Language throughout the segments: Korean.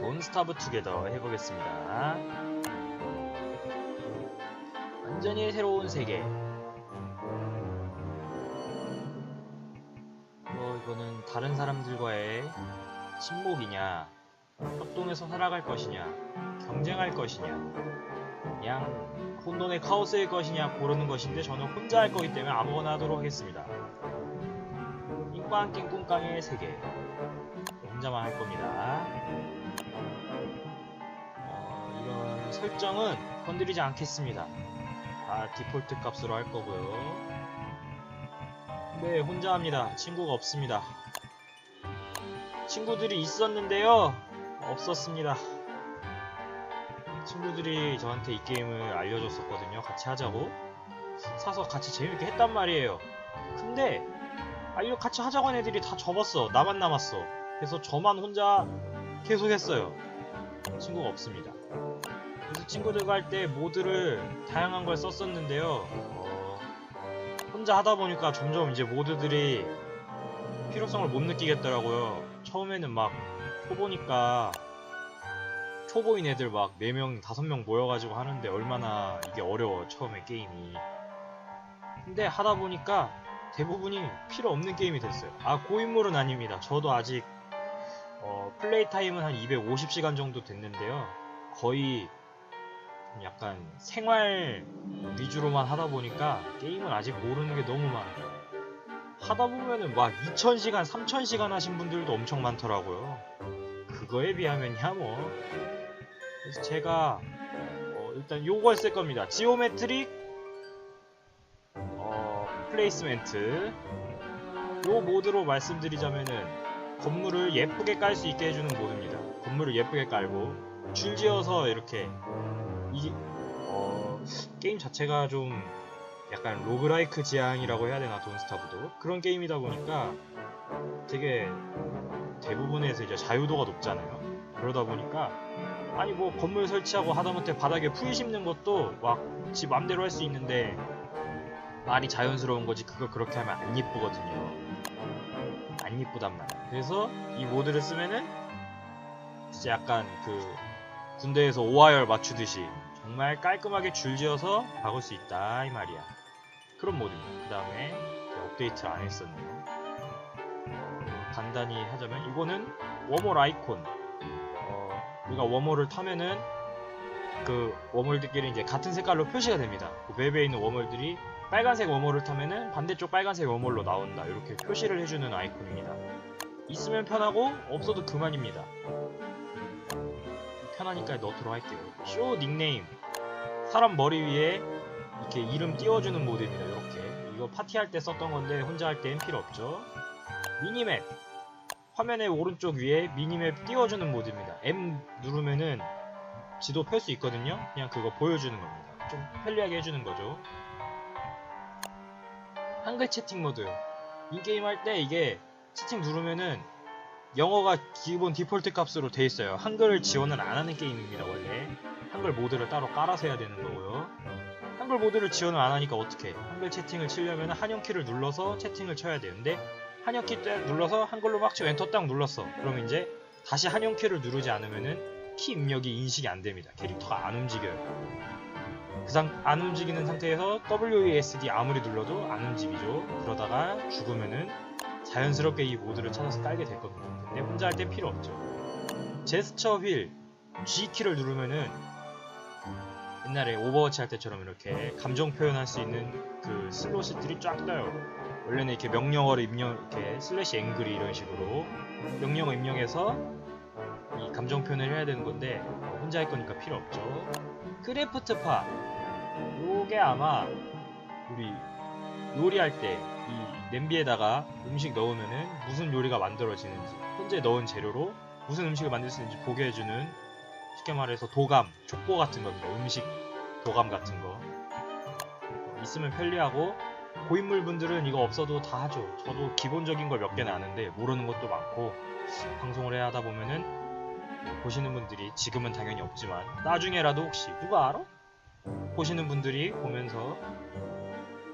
돈 스타브 투게더 해보겠습니다. 완전히 새로운 세계. 뭐 이거는 다른 사람들과의 친목이냐, 협동해서 살아갈 것이냐, 경쟁할 것이냐, 그냥 혼돈의 카오스일 것이냐 고르는 것인데 저는 혼자 할 거기 때문에 아무거나 하도록 하겠습니다. 낑꽝낑 꿍깡의 세계. 혼자만 할 겁니다. 설정은 건드리지 않겠습니다. 다 디폴트 값으로 할 거고요. 네, 혼자 합니다. 친구가 없습니다. 친구들이 있었는데요. 없었습니다. 친구들이 저한테 이 게임을 알려줬었거든요. 같이 하자고. 사서 같이 재밌게 했단 말이에요. 근데 아 이거 같이 하자고 한 애들이 다 접었어. 나만 남았어. 그래서 저만 혼자 계속 했어요. 친구가 없습니다. 그래서 친구들과 할 때 모드를 다양한 걸 썼었는데요. 어, 혼자 하다 보니까 점점 이제 모드들이 필요성을 못 느끼겠더라고요. 처음에는 막 초보니까 초보인 애들 막 4명, 5명 모여가지고 하는데 얼마나 이게 어려워, 처음에 게임이. 근데 하다 보니까 대부분이 필요 없는 게임이 됐어요. 아, 고인물은 아닙니다. 저도 아직, 어, 플레이 타임은 한 250시간 정도 됐는데요. 거의 약간 생활 위주로만 하다 보니까 게임은 아직 모르는 게 너무 많아요. 하다 보면은 막 2000시간, 3000시간 하신 분들도 엄청 많더라고요. 그거에 비하면야 뭐. 그래서 제가 어, 일단 요걸 쓸 겁니다. 지오메트릭 어, 플레이스멘트 요 모드로 말씀드리자면은 건물을 예쁘게 깔 수 있게 해주는 모드입니다. 건물을 예쁘게 깔고 줄지어서 이렇게 이 어, 게임 자체가 좀 약간 로그라이크 지향이라고 해야 되나 돈스타브도 그런 게임이다 보니까 되게 대부분에서 이제 자유도가 높잖아요. 그러다 보니까 아니 뭐 건물 설치하고 하다못해 바닥에 풀 심는 것도 막 지 맘대로 할 수 있는데 말이 자연스러운 거지 그거 그렇게 하면 안 이쁘거든요. 안 이쁘단 말이야. 그래서 이 모드를 쓰면은 진짜 약간 그 군대에서 오하열 맞추듯이 정말 깔끔하게 줄지어서 박을 수 있다 이 말이야. 그런 모드입니다. 그 다음에 업데이트를 안 했었네요. 간단히 하자면 이거는 워몰 아이콘. 어, 우리가 워몰을 타면은 그 워몰들끼리 이제 같은 색깔로 표시가 됩니다. 그 맵에 있는 워몰들이 빨간색 워몰을 타면은 반대쪽 빨간색 워몰로 나온다. 이렇게 표시를 해주는 아이콘입니다. 있으면 편하고 없어도 그만입니다. 편하니까 넣도록 할게요. 쇼 닉네임 사람 머리 위에 이렇게 이름 띄워주는 모드입니다. 이렇게 이거 파티할 때 썼던 건데 혼자 할 땐 필요 없죠. 미니맵 화면의 오른쪽 위에 미니맵 띄워주는 모드입니다. M 누르면은 지도 펼 수 있거든요. 그냥 그거 보여주는 겁니다. 좀 편리하게 해주는 거죠. 한글 채팅 모드. 이 게임 할 때 이게 채팅 누르면은 영어가 기본 디폴트 값으로 돼 있어요. 한글을 지원을 안 하는 게임입니다, 원래. 한글 모드를 따로 깔아서 해야 되는 거고요. 한글 모드를 지원을 안 하니까 어떻게? 한글 채팅을 치려면 한영키를 눌러서 채팅을 쳐야 되는데 한영키 때 눌러서 한글로 막 치고 엔터 딱 눌렀어. 그럼 이제 다시 한영키를 누르지 않으면은 키 입력이 인식이 안 됩니다. 캐릭터가 안 움직여요. 그 상, 안 움직이는 상태에서 WASD 아무리 눌러도 안 움직이죠. 그러다가 죽으면은 자연스럽게 이 모드를 찾아서 깔게 될 겁니다. 근데 혼자 할때 필요 없죠. 제스처 휠 G키를 누르면은 옛날에 오버워치 할 때처럼 이렇게 감정 표현할 수 있는 그 슬롯들이 쫙 떠요. 원래는 이렇게 명령어를 입력, 이렇게 슬래시 앵그리 이런 식으로 명령어 입력해서 이 감정 표현을 해야 되는 건데 혼자 할 거니까 필요 없죠. 크래프트 파 요게 아마 우리 요리할 때이 냄비에다가 음식 넣으면은 무슨 요리가 만들어지는지 현재 넣은 재료로 무슨 음식을 만들 수 있는지 보게 해주는 쉽게 말해서 도감, 족보 같은 겁니다. 음식 도감 같은 거 어, 있으면 편리하고 고인물 분들은 이거 없어도 다 하죠. 저도 기본적인 걸 몇 개는 아는데 모르는 것도 많고 방송을 해야 하다 보면은 보시는 분들이 지금은 당연히 없지만 나중에라도 혹시 누가 알아? 보시는 분들이 보면서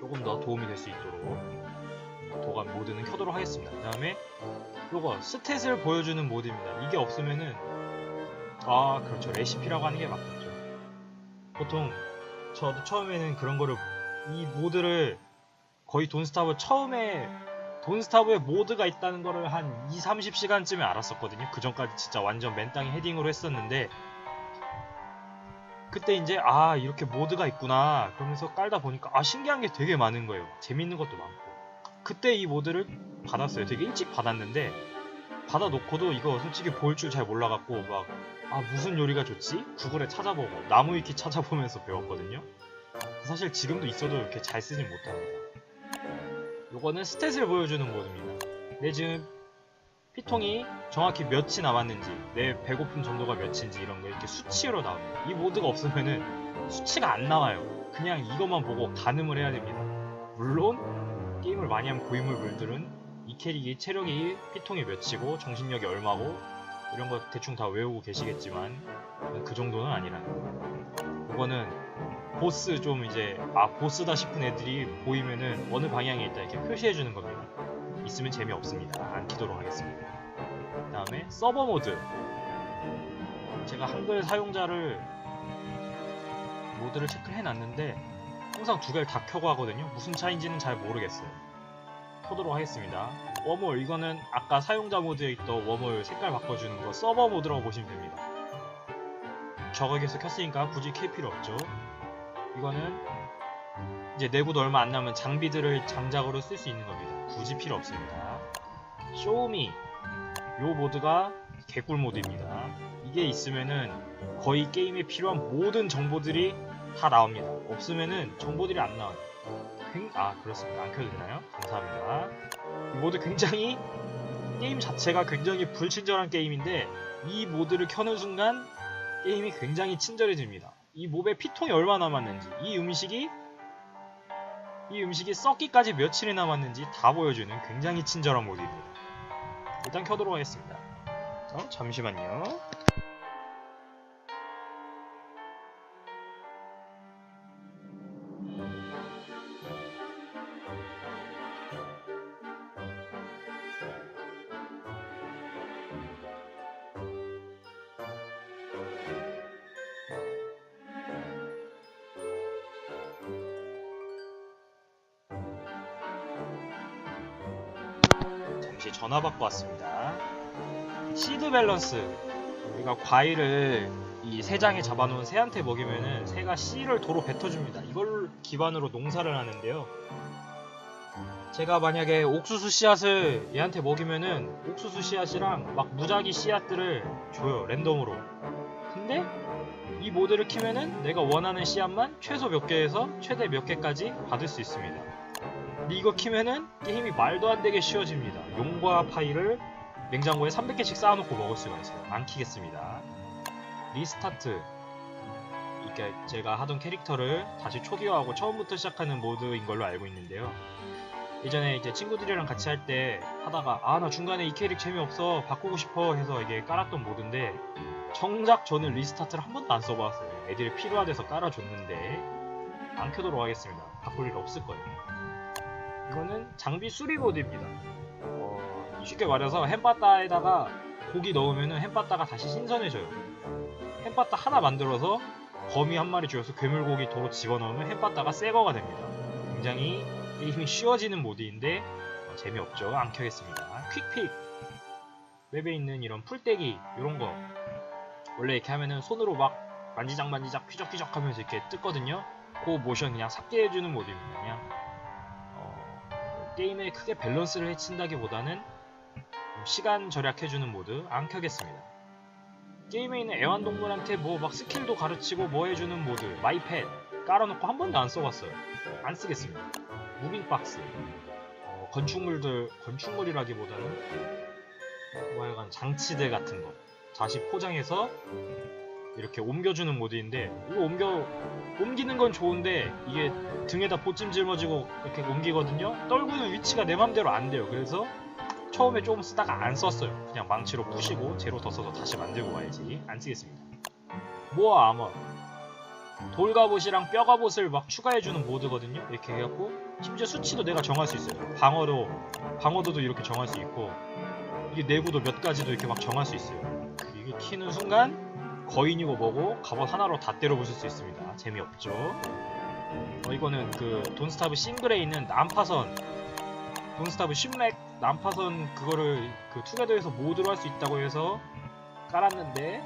조금 더 도움이 될 수 있도록 도감 모드는 켜도록 하겠습니다. 그 다음에 요거 스탯을 보여주는 모드입니다. 이게 없으면은 아 그렇죠. 레시피라고 하는 게 맞겠죠. 보통 저도 처음에는 그런 거를 이 모드를 거의 돈스타브 처음에 돈스타브에 모드가 있다는 거를 한 2, 30시간쯤에 알았었거든요. 그 전까지 진짜 완전 맨땅에 헤딩으로 했었는데 그때 이제 아 이렇게 모드가 있구나. 그러면서 깔다 보니까 아 신기한 게 되게 많은 거예요. 재밌는 것도 많고 그때 이 모드를 받았어요 되게 일찍 받았는데 받아놓고도 이거 솔직히 볼 줄 잘 몰라갖고 막 아 무슨 요리가 좋지? 구글에 찾아보고 나무위키 찾아보면서 배웠거든요. 사실 지금도 있어도 이렇게 잘 쓰진 못합니다. 요거는 스탯을 보여주는 모드입니다. 내 지금 피통이 정확히 몇이 남았는지 내 배고픔 정도가 몇인지 이런 거 이렇게 수치로 나옵니다. 이 모드가 없으면은 수치가 안 나와요. 그냥 이것만 보고 가늠을 해야 됩니다. 물론 게임을 많이 한 고인물들은 이 캐릭이 체력이 피통이 몇이고 정신력이 얼마고 이런 거 대충 다 외우고 계시겠지만 그 정도는 아니라는 거. 이거는 보스 좀 이제 아 보스다 싶은 애들이 보이면은 어느 방향에 있다 이렇게 표시해 주는 겁니다. 있으면 재미없습니다. 안 키도록 하겠습니다. 그 다음에 서버 모드. 제가 한글 사용자를 모드를 체크해 놨는데 항상 두 개를 다 켜고 하거든요. 무슨 차인지는 잘 모르겠어요. 켜도록 하겠습니다. 웜홀 이거는 아까 사용자 모드에 있던 웜홀 색깔 바꿔주는 거 서버 모드라고 보시면 됩니다. 저거기에서 켰으니까 굳이 켤 필요 없죠. 이거는 이제 내구도 얼마 안 남은 장비들을 장작으로 쓸 수 있는 겁니다. 굳이 필요 없습니다. 쇼미 요 모드가 개꿀 모드입니다. 이게 있으면은 거의 게임에 필요한 모든 정보들이 다 나옵니다. 없으면은 정보들이 안 나와요. 굉- 아 그렇습니다. 안 켜졌나요? 감사합니다. 이 모드 굉장히 게임 자체가 굉장히 불친절한 게임인데 이 모드를 켜는 순간 게임이 굉장히 친절해집니다. 이 몹의 피통이 얼마 남았는지 이 음식이 이 음식이 썩기까지 며칠이 남았는지 다 보여주는 굉장히 친절한 모드입니다. 일단 켜도록 하겠습니다. 어, 잠시만요. 잠시 전화 받고 왔습니다. 시드 밸런스. 우리가 과일을 이 새 장에 잡아놓은 새한테 먹이면은 새가 씨를 도로 뱉어줍니다. 이걸 기반으로 농사를 하는데요. 제가 만약에 옥수수 씨앗을 얘한테 먹이면은 옥수수 씨앗이랑 막 무작위 씨앗들을 줘요. 랜덤으로. 근데 이 모드를 키면은 내가 원하는 씨앗만 최소 몇 개에서 최대 몇 개까지 받을 수 있습니다. 근데 이거 키면은 게임이 말도 안 되게 쉬워집니다. 용과 파이를 냉장고에 300개씩 쌓아놓고 먹을 수가 있어요. 안 키겠습니다. 리스타트. 이게 제가 하던 캐릭터를 다시 초기화하고 처음부터 시작하는 모드인 걸로 알고 있는데요. 예전에 이제 친구들이랑 같이 할 때 하다가 아 나 중간에 이 캐릭 재미없어 바꾸고 싶어 해서 이게 깔았던 모드인데 정작 저는 리스타트를 한 번도 안 써봤어요. 애들이 필요하대서 깔아줬는데 안 켜도록 하겠습니다. 바꿀 일 없을 거예요. 이거는 장비 수리 모드입니다. 어, 쉽게 말해서 햄바따에다가 고기 넣으면 햄바따가 다시 신선해져요. 햄바따 하나 만들어서 거미 한 마리 죽여서 괴물고기 도로 집어넣으면 햄바따가 새 거가 됩니다. 굉장히 게임이 쉬워지는 모드인데 어, 재미없죠. 안 켜겠습니다. 퀵픽 웹에 있는 이런 풀떼기 이런 거 원래 이렇게 하면은 손으로 막 만지작 만지작 휘적휘적 하면서 이렇게 뜯거든요. 그 모션 그냥 삭게 해주는 모드입니다. 그냥 어, 게임에 크게 밸런스를 해친다기보다는 좀 시간 절약해주는 모드 안 켜겠습니다. 게임에 있는 애완동물한테 뭐 막 스킬도 가르치고 뭐 해주는 모드 마이펫 깔아놓고 한 번도 안 써봤어요. 안 쓰겠습니다. 무빙박스 어, 건축물들 건축물이라기보다는 뭐 약간 장치들 같은 거 다시 포장해서 이렇게 옮겨주는 모드인데 이거 옮겨 옮기는 건 좋은데 이게 등에다 보찜 짊어지고 이렇게 옮기거든요. 떨구는 위치가 내 맘대로 안 돼요. 그래서 처음에 조금 쓰다가 안 썼어요. 그냥 망치로 부시고 재로 더 써서 다시 만들고 와야지. 안 쓰겠습니다. 모아 아머 돌갑옷이랑 뼈갑옷을 막 추가해주는 모드거든요. 이렇게 해갖고 심지어 수치도 내가 정할 수 있어요. 방어도 방어도도 이렇게 정할 수 있고 이게 내구도 몇 가지도 이렇게 막 정할 수 있어요. 이게 키는 순간 거인이고 뭐고 갑옷 하나로 다 때려 부술 수 있습니다. 재미없죠. 어, 이거는 그 돈스타브 싱글에 있는 난파선 돈스타브 슌맥 난파선 그거를 그 투게더에서 모드로 할 수 있다고 해서 깔았는데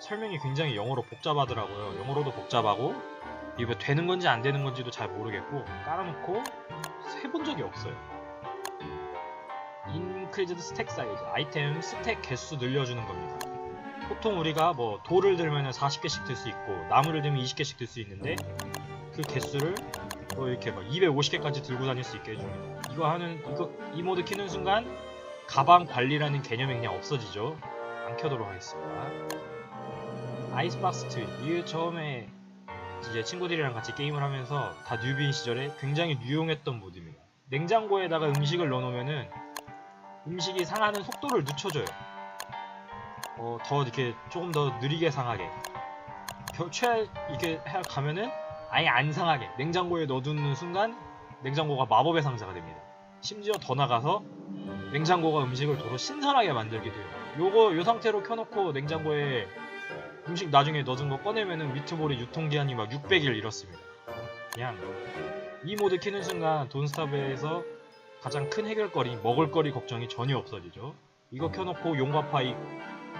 설명이 굉장히 영어로 복잡하더라고요. 영어로도 복잡하고 이게 되는 건지 안 되는 건지도 잘 모르겠고 깔아놓고 해본 적이 없어요. 인크리즈드 스택 사이즈 아이템 스택 개수 늘려주는 겁니다. 보통 우리가 뭐 돌을 들면 40개씩 들 수 있고 나무를 들면 20개씩 들 수 있는데 그 개수를 뭐 이렇게 막 250개까지 들고 다닐 수 있게 해줍니다. 이거 하는 이거 이 모드 키는 순간 가방 관리라는 개념이 그냥 없어지죠. 안 켜도록 하겠습니다. 아이스박스 트윗 이게 처음에 이제 친구들이랑 같이 게임을 하면서 다 뉴비인 시절에 굉장히 유용했던 모드입니다. 냉장고에다가 음식을 넣어놓으면은 음식이 상하는 속도를 늦춰줘요. 어, 더 이렇게 조금 더 느리게 상하게. 겨- 최 이렇게 해 가면은 아예 안 상하게 냉장고에 넣어두는 순간 냉장고가 마법의 상자가 됩니다. 심지어 더 나가서 냉장고가 음식을 도로 신선하게 만들게 돼요. 요거 요 상태로 켜놓고 냉장고에 음식 나중에 넣어둔 거 꺼내면은 미트볼이 유통기한이 막 600일 이렇습니다. 그냥 이 모드 키는 순간 돈스타브에서 가장 큰 해결거리, 먹을거리 걱정이 전혀 없어지죠. 이거 켜놓고 용과 파이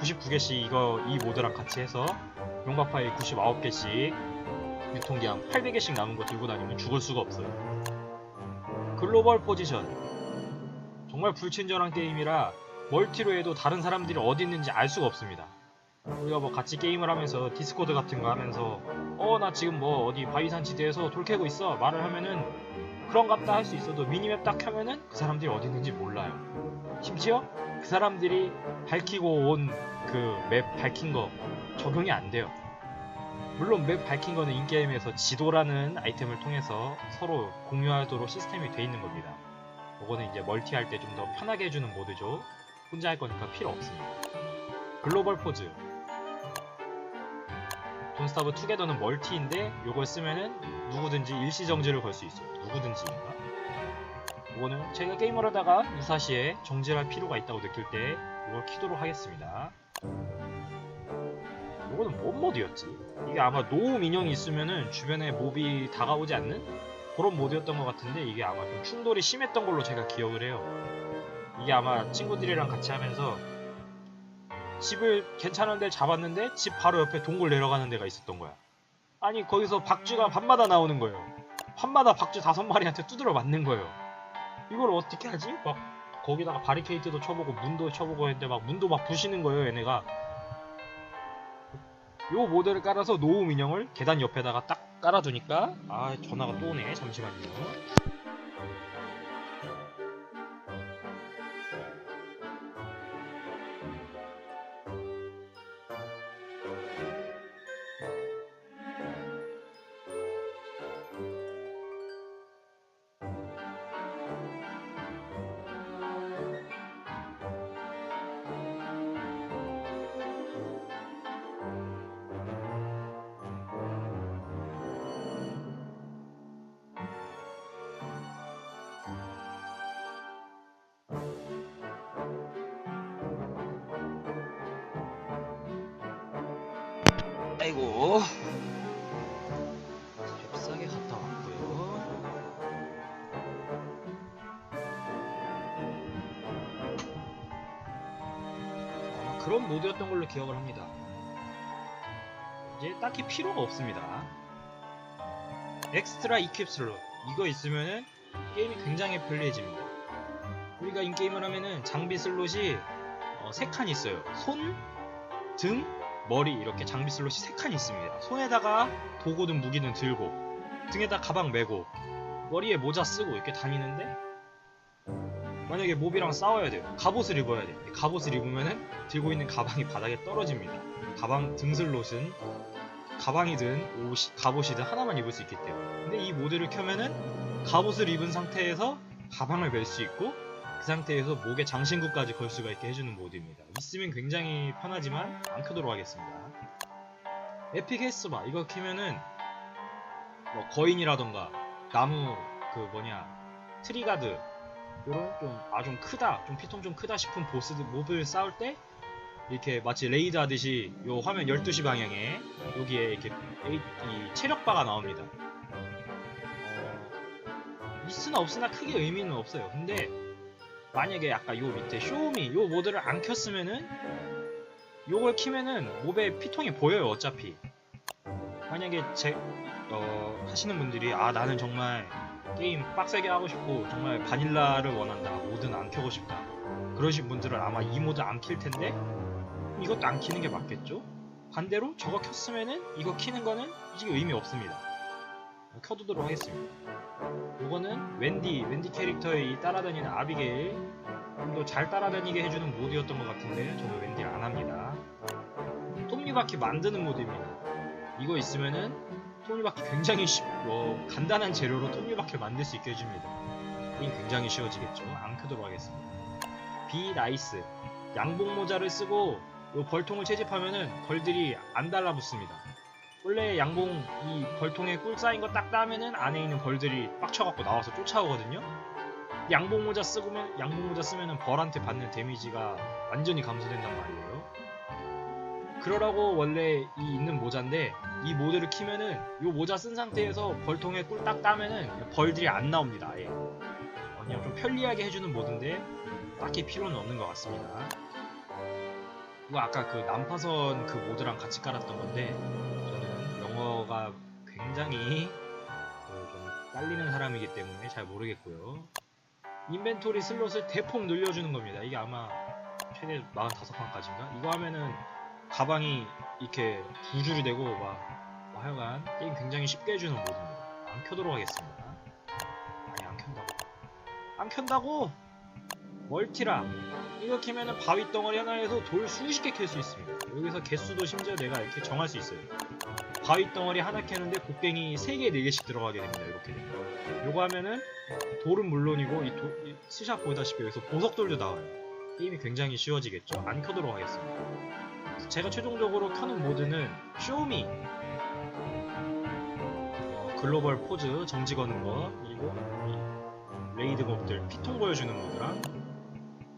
99개씩 이거 이 모드랑 같이 해서 용과 파이 99개씩 유통기한 800개씩 남은 거 들고 다니면 죽을 수가 없어요. 글로벌 포지션 정말 불친절한 게임이라 멀티로 해도 다른 사람들이 어디 있는지 알 수가 없습니다. 우리가 뭐 같이 게임을 하면서 디스코드 같은 거 하면서 어 나 지금 뭐 어디 바위산 지대에서 돌 캐고 있어 말을 하면은 그런갑다 할 수 있어도 미니맵 딱 켜면은 그 사람들이 어디 있는지 몰라요. 심지어 그 사람들이 밝히고 온 그 맵 밝힌 거 적용이 안 돼요. 물론 맵 밝힌 거는 인게임에서 지도라는 아이템을 통해서 서로 공유하도록 시스템이 돼 있는 겁니다. 이거는 이제 멀티 할 때 좀 더 편하게 해주는 모드죠. 혼자 할 거니까 필요 없습니다. 글로벌 포즈 돈스타브 투게더는 멀티인데 이걸 쓰면은 누구든지 일시정지를 걸 수 있어요. 누구든지인가? 이거는 제가 게임을 하다가 무사시에 정지할 필요가 있다고 느낄 때 이걸 키도록 하겠습니다. 이거는 뭔 모드였지? 이게 아마 노움 인형이 있으면은 주변에 몹이 다가오지 않는 그런 모드였던 것 같은데 이게 아마 좀 충돌이 심했던 걸로 제가 기억을 해요. 이게 아마 친구들이랑 같이 하면서 집을 괜찮은 데를 잡았는데 집 바로 옆에 동굴 내려가는 데가 있었던 거야. 아니 거기서 박쥐가 밤마다 나오는 거예요. 밤마다 박쥐 다섯 마리한테 두드려 맞는 거예요. 이걸 어떻게 하지? 막 거기다가 바리케이트도 쳐보고 문도 쳐보고 했는데 막 문도 막 부시는 거예요 얘네가. 요 모델을 깔아서 노움 인형을 계단 옆에다가 딱 깔아두니까 아 전화가 또 오네 잠시만요. 아이고 잽싸게 갔다 왔고요. 어, 그런 모드였던 걸로 기억을 합니다. 이제 딱히 필요가 없습니다. 엑스트라 이퀄 슬롯 이거 있으면은 게임이 굉장히 편리해집니다. 우리가 인게임을 하면은 장비 슬롯이 어, 3칸 있어요. 손, 등, 머리 이렇게 장비 슬롯이 3칸 있습니다. 손에다가 도구든 무기든 들고 등에다 가방 메고 머리에 모자 쓰고 이렇게 다니는데 만약에 몹이랑 싸워야 돼요. 갑옷을 입어야 돼. 갑옷을 입으면은 들고 있는 가방이 바닥에 떨어집니다. 가방 등 슬롯은 가방이든 옷이, 갑옷이든 하나만 입을 수 있기 때문에. 근데 이 모드를 켜면은 갑옷을 입은 상태에서 가방을 멜 수 있고 그 상태에서 목에 장신구까지 걸 수가 있게 해주는 모드입니다. 있으면 굉장히 편하지만 안 켜도록 하겠습니다. 에픽 헬스바 이거 키면은 뭐 거인이라던가 나무 그 뭐냐 트리가드 요런 좀 아 좀 크다 좀 피통 좀 크다 싶은 보스들 몹을 싸울 때 이렇게 마치 레이드 하듯이 요 화면 12시 방향에 여기에 이렇게 이 체력바가 나옵니다. 어, 있으나 없으나 크게 의미는 없어요. 근데 만약에 아까 요 밑에 쇼미 요 모드를 안 켰으면은 요걸 키면은 몹의 피통이 보여요 어차피. 만약에 제 어, 하시는 분들이 아 나는 정말 게임 빡세게 하고 싶고 정말 바닐라를 원한다 모드는 안 켜고 싶다. 그러신 분들은 아마 이 모드 안 킬 텐데 이것도 안 키는 게 맞겠죠? 반대로 저거 켰으면은 이거 키는 거는 솔직히 의미 없습니다 켜두도록 하겠습니다. 요거는 wendy 웬디 캐릭터의 이 따라다니는 아비게일. 좀 더 잘 따라다니게 해주는 모드였던 것 같은데 저는 웬디를 안 합니다. 톱니바퀴 만드는 모드입니다. 이거 있으면은 톱니바퀴 굉장히 쉽, 어, 간단한 재료로 톱니바퀴를 만들 수 있게 해줍니다. 게임 굉장히 쉬워지겠죠. 안 켜도록 하겠습니다. 비 나이스. 양복 모자를 쓰고 요 벌통을 채집하면은 벌들이 안 달라붙습니다 원래 양봉 이 벌통에 꿀 쌓인 거 딱 따면은 안에 있는 벌들이 빡쳐갖고 나와서 쫓아오거든요 양복 모자 쓰면 양복 모자 쓰면은 벌한테 받는 데미지가 완전히 감소된단 말이에요. 그러라고 원래 이 있는 모자인데 이 모드를 키면은 요 모자 쓴 상태에서 벌통에 꿀 딱 따면은 벌들이 안 나옵니다. 아예. 어, 그냥 좀 편리하게 해주는 모드인데 딱히 필요는 없는 것 같습니다. 이거 아까 그 난파선 그 모드랑 같이 깔았던 건데 영어가 굉장히 그좀 딸리는 사람이기 때문에 잘 모르겠고요. 인벤토리 슬롯을 대폭 늘려주는 겁니다. 이게 아마 최대 45칸까지인가? 이거 하면은 가방이 이렇게 두 줄이 되고 막, 뭐 하여간 게임 굉장히 쉽게 해주는 모드입니다. 안 켜도록 하겠습니다. 아니 안 켠다고. 안 켠다고! 멀티랑 이거 키면은 바위 덩어리 하나에서 돌 수십 개 캘 수 있습니다. 여기서 개수도 심지어 내가 이렇게 정할 수 있어요. 바위 덩어리 하나 캐는데 곡괭이 3개, 4개씩 들어가게 됩니다. 이렇게 되면. 요거 하면은 돌은 물론이고 이, 도, 이 스샷 보다시피 여기서 보석돌도 나와요. 게임이 굉장히 쉬워지겠죠. 안 켜도록 하겠습니다. 제가 최종적으로 켜는 모드는 쇼미 어, 글로벌 포즈 정지 거는 거 그리고 이 레이드 몹들 피통 보여주는 모드랑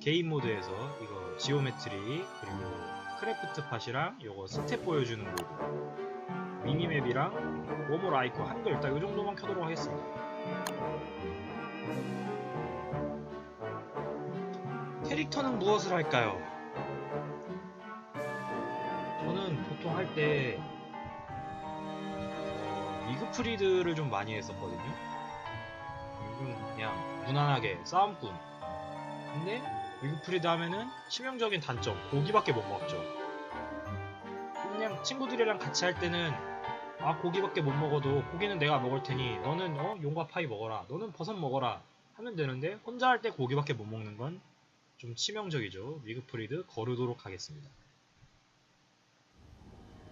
개인 모드에서 이거 지오메트리 그리고 크래프트 팟이랑 요거 스텝 보여주는 모드 미니맵이랑 워몰 아이콘 한글 딱이 정도만 켜도록 하겠습니다. 캐릭터는 무엇을 할까요? 저는 보통 할때 어, 위그프리드를 좀 많이 했었거든요. 좀 그냥 무난하게 싸움꾼. 근데 위그프리드 하면은 치명적인 단점 고기밖에 못 먹죠. 그냥 친구들이랑 같이 할 때는 아 고기밖에 못 먹어도 고기는 내가 먹을 테니 너는 어 용과 파이 먹어라. 너는 버섯 먹어라. 하면 되는데 혼자 할 때 고기밖에 못 먹는 건 좀 치명적이죠. 위그프리드 거르도록 하겠습니다